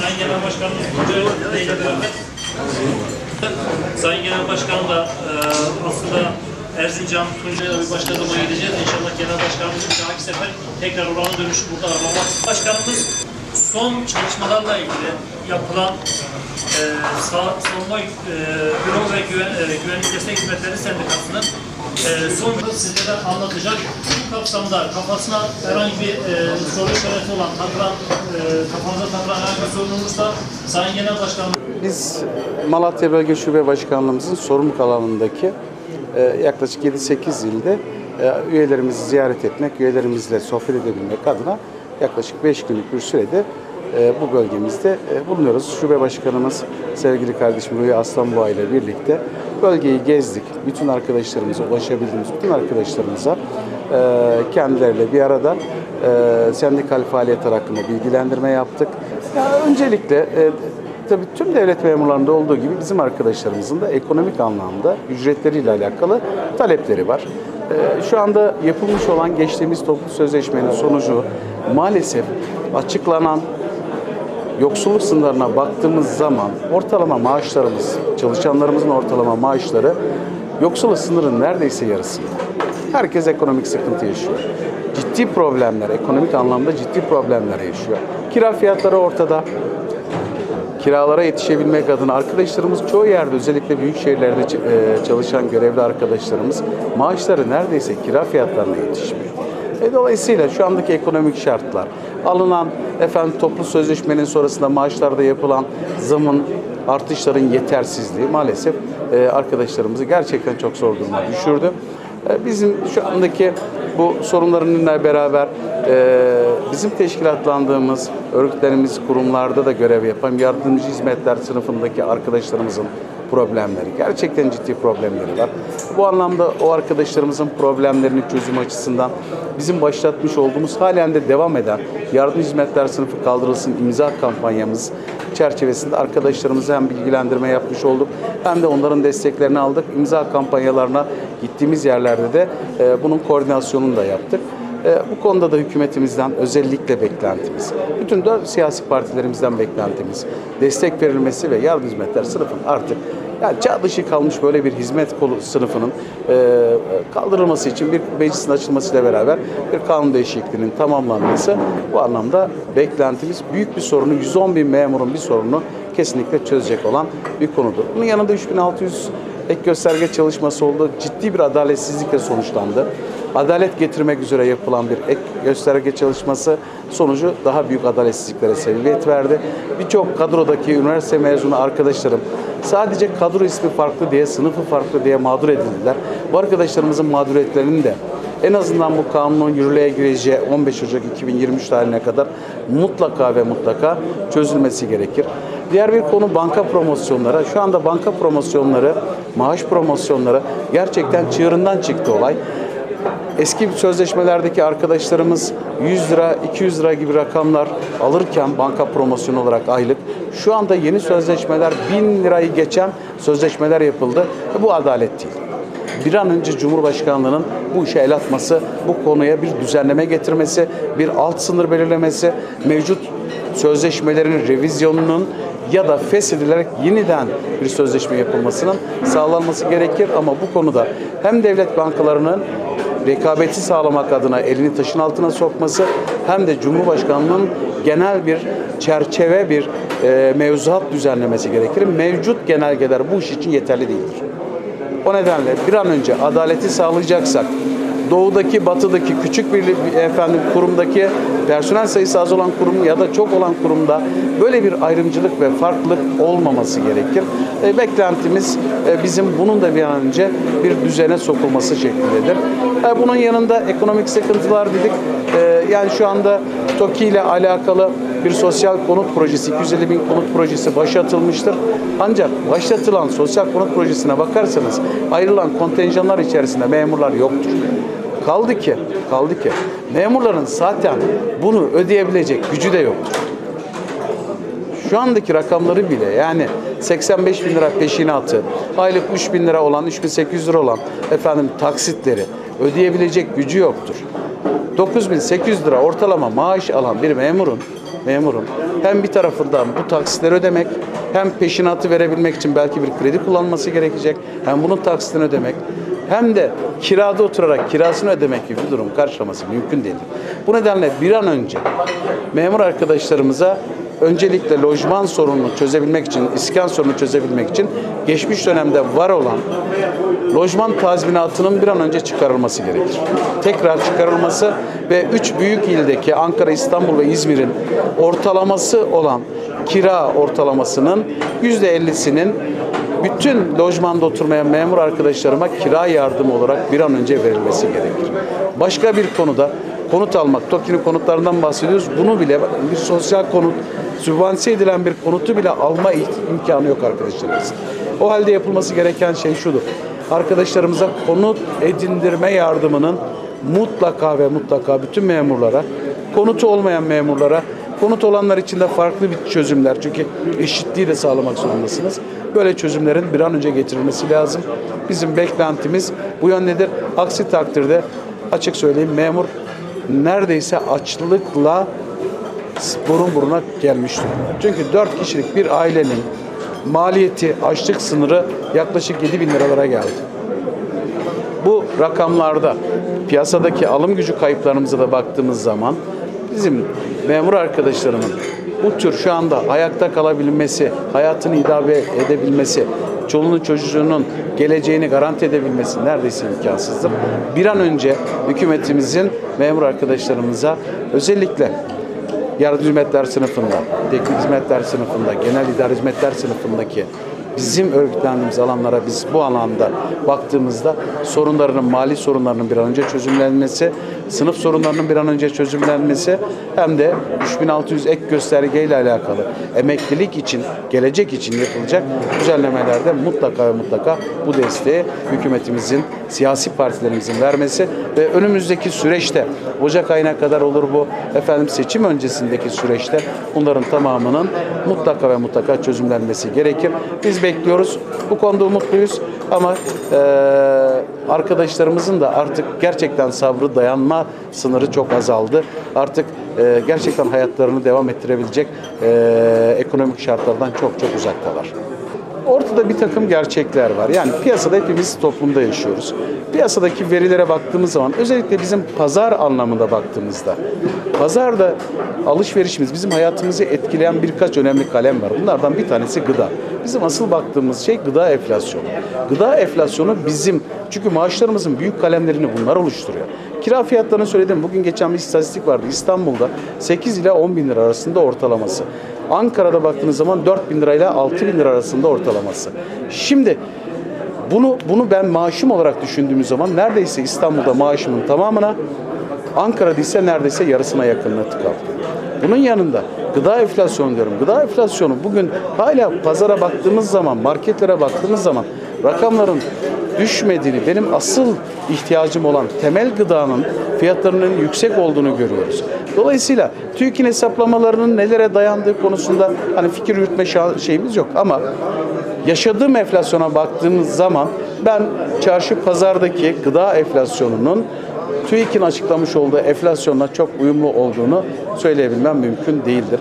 Sayın Genel Başkanımız Sayın Genel Başkanım da e, aslında Erzincan Tuncay'a bir başladığıma gideceğiz. İnşallah Genel Başkanımız bir dahaki sefer tekrar oranı dönüşü burada ağırlamak. Başkanımız son çalışmalarla ilgili yapılan e, savunma e, büro ve güven, e, güvenlik destek hizmetleri sendikasının e, son sizlere anlatacak. Bu kapsamda kafasına herhangi bir e, soru işareti olan, takılan, e, kafanıza takılan herhangi bir sorun olursa Sayın Genel Başkanım Biz Malatya Bölge Şube Başkanlığımızın sorumluluk alanındaki e, yaklaşık 7-8 ilde e, üyelerimizi ziyaret etmek, üyelerimizle sohbet edebilmek adına yaklaşık 5 günlük bir sürede e, bu bölgemizde e, bulunuyoruz. Şube Başkanımız sevgili kardeşim Rüya Aslanboğa ile birlikte bölgeyi gezdik. Bütün arkadaşlarımıza, ulaşabildiğimiz bütün arkadaşlarımıza e, kendileriyle bir arada e, sendikal faaliyetler hakkında bilgilendirme yaptık. Ya öncelikle e, Tabii tüm devlet memurlarında olduğu gibi bizim arkadaşlarımızın da ekonomik anlamda ücretleriyle alakalı talepleri var. Ee, Şu anda yapılmış olan geçtiğimiz toplu sözleşmenin sonucu maalesef açıklanan yoksulluk sınırlarına baktığımız zaman ortalama maaşlarımız, çalışanlarımızın ortalama maaşları yoksulluk sınırının neredeyse yarısında. Herkes ekonomik sıkıntı yaşıyor. Ciddi problemler, ekonomik anlamda ciddi problemler yaşıyor. Kira fiyatları ortada kiralara yetişebilmek adına arkadaşlarımız çoğu yerde özellikle büyük şehirlerde e, çalışan görevli arkadaşlarımız maaşları neredeyse kira fiyatlarına yetişmiyor. E, dolayısıyla şu andaki ekonomik şartlar, alınan efendim toplu sözleşmenin sonrasında maaşlarda yapılan zamın artışların yetersizliği maalesef e, arkadaşlarımızı gerçekten çok zor duruma düşürdü. E, Bizim şu andaki bu sorunlarınla beraber e, bizim teşkilatlandığımız örgütlerimiz, kurumlarda da görev yapan yardımcı hizmetler sınıfındaki arkadaşlarımızın problemleri, gerçekten ciddi problemleri var. Bu anlamda o arkadaşlarımızın problemlerinin çözüm açısından bizim başlatmış olduğumuz halen de devam eden yardım hizmetler sınıfı kaldırılsın imza kampanyamız çerçevesinde arkadaşlarımıza hem bilgilendirme yapmış olduk hem de onların desteklerini aldık. İmza kampanyalarına gittiğimiz yerlerde de e, bunun koordinasyonunu da yaptık. E, bu konuda da hükümetimizden özellikle beklentimiz, bütün dört siyasi partilerimizden beklentimiz, destek verilmesi ve yardım hizmetler sınıfın artık yani çağ dışı kalmış böyle bir hizmet kolu sınıfının e, kaldırılması için bir meclisin açılmasıyla beraber bir kanun değişikliğinin tamamlanması bu anlamda beklentimiz büyük bir sorunu 110 bin memurun bir sorunu kesinlikle çözecek olan bir konudur. Bunun yanında 3600 ek gösterge çalışması oldu. Ciddi bir adaletsizlikle sonuçlandı. Adalet getirmek üzere yapılan bir ek gösterge çalışması sonucu daha büyük adaletsizliklere sebebiyet verdi. Birçok kadrodaki üniversite mezunu arkadaşlarım sadece kadro ismi farklı diye, sınıfı farklı diye mağdur edildiler. Bu arkadaşlarımızın mağduriyetlerinin de en azından bu kanunun yürürlüğe gireceği 15 Ocak 2023 tarihine kadar mutlaka ve mutlaka çözülmesi gerekir. Diğer bir konu banka promosyonları. Şu anda banka promosyonları, maaş promosyonları gerçekten çığırından çıktı olay. Eski sözleşmelerdeki arkadaşlarımız 100 lira, 200 lira gibi rakamlar alırken banka promosyonu olarak aylık şu anda yeni sözleşmeler 1000 lirayı geçen sözleşmeler yapıldı. Bu adalet değil bir an önce Cumhurbaşkanlığının bu işe el atması, bu konuya bir düzenleme getirmesi, bir alt sınır belirlemesi, mevcut sözleşmelerin revizyonunun ya da feshedilerek yeniden bir sözleşme yapılmasının sağlanması gerekir. Ama bu konuda hem devlet bankalarının rekabeti sağlamak adına elini taşın altına sokması hem de Cumhurbaşkanlığının genel bir çerçeve bir e, mevzuat düzenlemesi gerekir. Mevcut genelgeler bu iş için yeterli değildir. O nedenle bir an önce adaleti sağlayacaksak doğudaki, batıdaki küçük bir efendim kurumdaki personel sayısı az olan kurum ya da çok olan kurumda böyle bir ayrımcılık ve farklılık olmaması gerekir. E, beklentimiz e, bizim bunun da bir an önce bir düzene sokulması şeklindedir. E, bunun yanında ekonomik sıkıntılar dedik. E, yani şu anda TOKİ ile alakalı bir sosyal konut projesi, 250 bin konut projesi başlatılmıştır. Ancak başlatılan sosyal konut projesine bakarsanız ayrılan kontenjanlar içerisinde memurlar yoktur. Kaldı ki, kaldı ki memurların zaten bunu ödeyebilecek gücü de yoktur. Şu andaki rakamları bile yani 85 bin lira peşinatı, aylık 3 bin lira olan, 3800 lira olan efendim taksitleri ödeyebilecek gücü yoktur. 9800 lira ortalama maaş alan bir memurun memurun hem bir tarafından bu taksitleri ödemek hem peşinatı verebilmek için belki bir kredi kullanması gerekecek hem bunun taksitini ödemek hem de kirada oturarak kirasını ödemek gibi bir durum karşılaması mümkün değildir. Bu nedenle bir an önce memur arkadaşlarımıza öncelikle lojman sorununu çözebilmek için, iskan sorununu çözebilmek için geçmiş dönemde var olan lojman tazminatının bir an önce çıkarılması gerekir. Tekrar çıkarılması ve üç büyük ildeki Ankara, İstanbul ve İzmir'in ortalaması olan kira ortalamasının %50'sinin bütün lojmanda oturmayan memur arkadaşlarıma kira yardımı olarak bir an önce verilmesi gerekir. Başka bir konuda konut almak, TOKİ'nin konutlarından bahsediyoruz. Bunu bile bir sosyal konut, sübvanse edilen bir konutu bile alma imkanı yok arkadaşlarımız. O halde yapılması gereken şey şudur. Arkadaşlarımıza konut edindirme yardımının mutlaka ve mutlaka bütün memurlara, konutu olmayan memurlara, konut olanlar için de farklı bir çözümler. Çünkü eşitliği de sağlamak zorundasınız. Böyle çözümlerin bir an önce getirilmesi lazım. Bizim beklentimiz bu yöndedir. Aksi takdirde açık söyleyeyim memur neredeyse açlıkla burun buruna gelmiş durumda. Çünkü 4 kişilik bir ailenin maliyeti açlık sınırı yaklaşık 7 bin liralara geldi. Bu rakamlarda piyasadaki alım gücü kayıplarımıza da baktığımız zaman bizim memur arkadaşlarımın bu tür şu anda ayakta kalabilmesi, hayatını idame edebilmesi, çoluğunun çocuğunun geleceğini garanti edebilmesi neredeyse imkansızdır. Bir an önce hükümetimizin memur arkadaşlarımıza özellikle yardımcı hizmetler sınıfında, teknik hizmetler sınıfında, genel idare hizmetler sınıfındaki bizim örgütlendiğimiz alanlara biz bu alanda baktığımızda sorunlarının, mali sorunlarının bir an önce çözümlenmesi, sınıf sorunlarının bir an önce çözümlenmesi hem de 3600 ek göstergeyle alakalı emeklilik için, gelecek için yapılacak düzenlemelerde mutlaka ve mutlaka bu desteği hükümetimizin, siyasi partilerimizin vermesi ve önümüzdeki süreçte Ocak ayına kadar olur bu efendim seçim öncesindeki süreçte bunların tamamının mutlaka ve mutlaka çözümlenmesi gerekir. Biz bekliyoruz. Bu konuda umutluyuz ama eee, arkadaşlarımızın da artık gerçekten sabrı dayanma sınırı çok azaldı. Artık eee, gerçekten hayatlarını devam ettirebilecek eee, ekonomik şartlardan çok çok uzaktalar. Ortada bir takım gerçekler var. Yani piyasada hepimiz toplumda yaşıyoruz. Piyasadaki verilere baktığımız zaman özellikle bizim pazar anlamında baktığımızda pazarda alışverişimiz bizim hayatımızı etkileyen birkaç önemli kalem var. Bunlardan bir tanesi gıda. Bizim asıl baktığımız şey gıda enflasyonu. Gıda enflasyonu bizim çünkü maaşlarımızın büyük kalemlerini bunlar oluşturuyor. Kira fiyatlarını söyledim. Bugün geçen bir istatistik vardı. İstanbul'da 8 ile 10 bin lira arasında ortalaması. Ankara'da baktığınız zaman 4 bin lirayla 6 bin lira arasında ortalaması. Şimdi bunu bunu ben maaşım olarak düşündüğümüz zaman neredeyse İstanbul'da maaşımın tamamına Ankara'da ise neredeyse yarısına yakınına tıkaldı. Bunun yanında gıda enflasyonu diyorum. Gıda enflasyonu bugün hala pazara baktığımız zaman, marketlere baktığımız zaman rakamların düşmediğini, benim asıl ihtiyacım olan temel gıdanın fiyatlarının yüksek olduğunu görüyoruz. Dolayısıyla TÜİK'in hesaplamalarının nelere dayandığı konusunda hani fikir yürütme şeyimiz yok ama yaşadığım enflasyona baktığımız zaman ben çarşı pazardaki gıda enflasyonunun TÜİK'in açıklamış olduğu enflasyonla çok uyumlu olduğunu söyleyebilmem mümkün değildir.